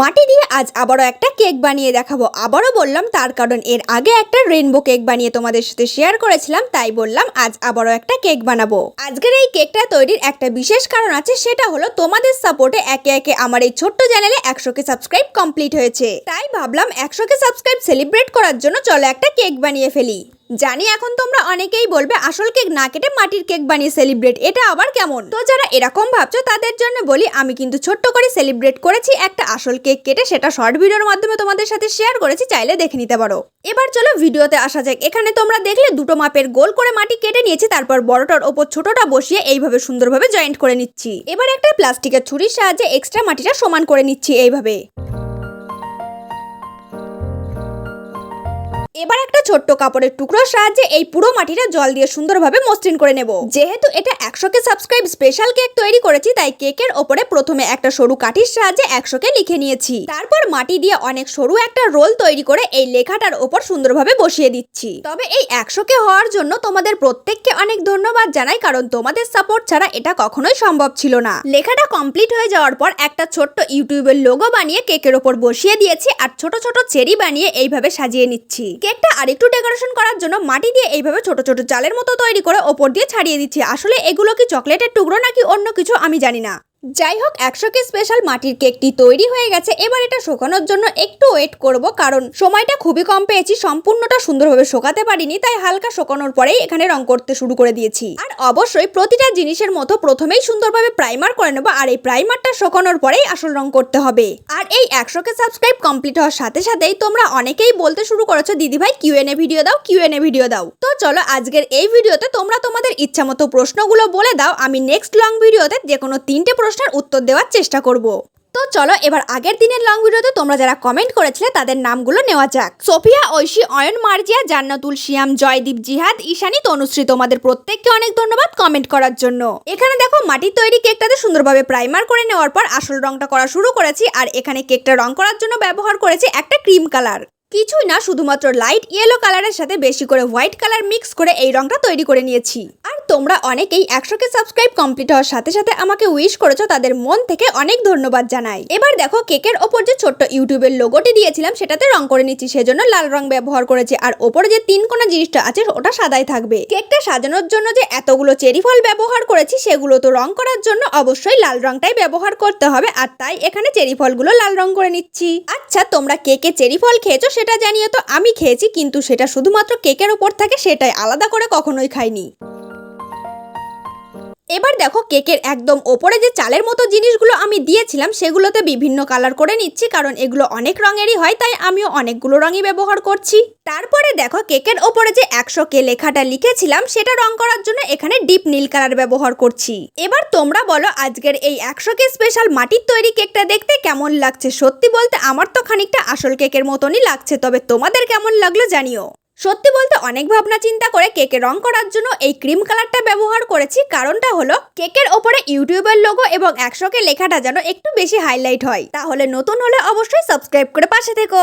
মাটি দিয়ে আজ আবারও একটা কেক বানিয়ে দেখাবো। আবারও বললাম, তার কারণ এর আগে একটা রেনবো কেক বানিয়ে তোমাদের সাথে শেয়ার করেছিলাম, তাই বললাম, আজ আবারও একটা কেক বানাবো। আজকের এই কেকটা তৈরির একটা বিশেষ কারণ আছে, সেটা হলো তোমাদের সাপোর্টে একে একে আমার এই ছোট্ট চ্যানেলে একশো কে সাবস্ক্রাইব কমপ্লিট হয়েছে। তাই ভাবলাম, একশো কে সাবস্ক্রাইব সেলিব্রেট করার জন্য চলো একটা কেক বানিয়ে ফেলি। জানি এখন তোমরা অনেকেই বলবে আসল কেক না কেটে মাটির কেক বানিয়ে সেলিব্রেট এটা আবার কেমন? তো যারা এরকম ভাবছ, তাদের জন্য বলি, আমি কিন্তু ছোট্ট করে সেলিব্রেট করেছি একটা আসল কেক কেটে, সেটা শর্ট ভিডিওর মাধ্যমে তোমাদের সাথে শেয়ার করেছি, চাইলে দেখে নিতে পারো। এবার চলো ভিডিওতে আসা যাক। এখানে তোমরা দেখলে দুটো মাপের গোল করে মাটি কেটে নিয়েছি, তারপর বড়টার ওপর ছোটটা বসিয়ে এইভাবে সুন্দরভাবে জয়েন্ট করে নিচ্ছি। এবার একটা প্লাস্টিকের ছুরির সাহায্যে এক্সট্রা মাটিটা সমান করে নিচ্ছি এইভাবে। ছোট্ট কাপড়ের টুকরোর সাহায্যে এই পুরো মাটিটা জল দিয়ে সুন্দরভাবে মসৃণ করে নেব। যেহেতু এটা একশো কে সাবস্ক্রাইব স্পেশাল কেক তৈরি করেছি, তাই কেকের ওপরে প্রথমে একটা সরু কাঠির সাহায্যে একশো কে লিখে নিয়েছি। তারপর মাটি দিয়ে অনেক সরু একটা রোল তৈরি করে এই লেখাটার ওপর সুন্দরভাবে বসিয়ে দিচ্ছি। তবে এই একশো কে হওয়ার জন্য তোমাদের প্রত্যেককে অনেক ধন্যবাদ জানাই, কারণ তোমাদের সাপোর্ট ছাড়া এটা কখনোই সম্ভব ছিল না। লেখাটা কমপ্লিট হয়ে যাওয়ার পর একটা ছোট্ট ইউটিউবের লোগো বানিয়ে কেকের ওপর বসিয়ে দিয়েছি, আর ছোট ছোট চেরি বানিয়ে এইভাবে সাজিয়ে নিচ্ছি। কেকটা আরেকটু ডেকোরেশন করার জন্য মাটি দিয়ে এইভাবে ছোট ছোট জালের মতো তৈরি করে ওপর দিয়ে ছাড়িয়ে দিচ্ছি। আসলে এগুলো কি চকলেটের টুকরো নাকি অন্য কিছু আমি জানি না। যাই হোক একশো কে স্পেশাল মাটির কেকটি তৈরি হয়ে গেছে। এবার এটা শোকানোর জন্য একটু ওয়েট করব, কারণ সময়টা খুবই কম পেয়েছি, সম্পূর্ণটা সুন্দরভাবে শোকাতে পারিনি, তাই হালকা শোকানোর পরেই এখানে রং করতে শুরু করে দিয়েছি। আর অবশ্যই প্রতিটা জিনিসের মতো প্রথমেই সুন্দরভাবে প্রাইমার করে নেব, আর এই প্রাইমারটা শোকানোর পরেই আসল রং করতে হবে। আর এই একশো কে সাবস্ক্রাইব কমপ্লিট হওয়ার সাথে সাথেই তোমরা অনেকেই বলতে শুরু করেছ দিদি ভাই কিউএনএ ভিডিও দাও Q Q N A video দাও। তো চলো, আজকের এই ভিডিওতে তোমরা তোমাদের ইচ্ছা মতো প্রশ্নগুলো বলে দাও, আমি নেক্সট লং ভিডিওতে যে কোনো তিনটে প্রশ্নের উত্তর দেওয়ার চেষ্টা করব। তো চলো এবার আগের দিনের লং ভিডিওতে তোমরা যারা কমেন্ট করেছিলে তাদের নামগুলো নেওয়া যাক। সোফিয়া, ঐশী, অয়ন, মার্জিয়া, জান্নাতুল, শিয়াম, জয়দীপ, জিহাদ, ঈশানী, তনুশ্রী, তোমাদের প্রত্যেককে অনেক ধন্যবাদ কমেন্ট করার জন্য। এখানে দেখো মাটির তৈরি কেকটাতে সুন্দরভাবে প্রাইমার করে নেওয়ার পর আসল রংটা করা শুরু করেছি আর এখানে কেকটা রং করার জন্য ব্যবহার করেছি একটা ক্রিম কালার কিছুই না, শুধুমাত্র লাইট ইয়েলো কালারের সাথে বেশি করে হোয়াইট কালার মিক্স করে এই রংটা তৈরি করে নিয়েছি। আর তোমরা অনেকেই একশো কে সাবস্ক্রাইব কমপ্লিট হওয়ার সাথে সাথে আমাকে উইশ করেছ, তাদের মন থেকে অনেক ধন্যবাদ জানাই। এবার দেখো কেকের ওপর যে ছোট্ট ইউটিউবের লোগোটি দিয়েছিলাম, সেটাতে রং করে নিচ্ছি, সেজন্য লাল রং ব্যবহার করেছি। আর ওপরে যে তিন কোনা জিনিসটা আছে, ওটা সাদাই থাকবে। কেকটা সাজানোর জন্য যে এতগুলো চেরি ফল ব্যবহার করেছি, সেগুলো তো রং করার জন্য অবশ্যই লাল রংটাই ব্যবহার করতে হবে। আর তাই এখানে চেরি ফলগুলো লাল রং করে নিচ্ছি। আচ্ছা তোমরা কেকে চেরি ফল খেয়েছো সেটা জানিও তো। আমি খেয়েছি, কিন্তু সেটা শুধুমাত্র কেকের ওপর থাকে, সেটাই আলাদা করে কখনোই খাইনি। এবার দেখো কেকের একদম ওপরে যে চালের মতো জিনিসগুলো আমি দিয়েছিলাম, সেগুলোতে বিভিন্ন কালার করে নিচ্ছি, কারণ এগুলো অনেক রঙেরই হয়, তাই আমিও অনেকগুলো রঙই ব্যবহার করছি। তারপরে দেখো কেকের ওপরে যে একশো কে লেখাটা লিখেছিলাম, সেটা রং করার জন্য এখানে ডিপ নীল কালার ব্যবহার করছি। এবার তোমরা বলো আজকের এই একশো কে স্পেশাল মাটির তৈরি কেকটা দেখতে কেমন লাগছে? সত্যি বলতে আমার তো খানিকটা আসল কেকের মতনই লাগছে, তবে তোমাদের কেমন লাগল জানিও। সত্যি বলতে অনেক ভাবনা চিন্তা করে কেকে রং করার জন্য এই ক্রিম কালারটা ব্যবহার করেছি। কারণটা হলো, কেকের ওপরে ইউটিউবের লোগো এবং একশোকে লেখাটা যেন একটু বেশি হাইলাইট হয়। তাহলে নতুন হলে অবশ্যই সাবস্ক্রাইব করে পাশে থেকো।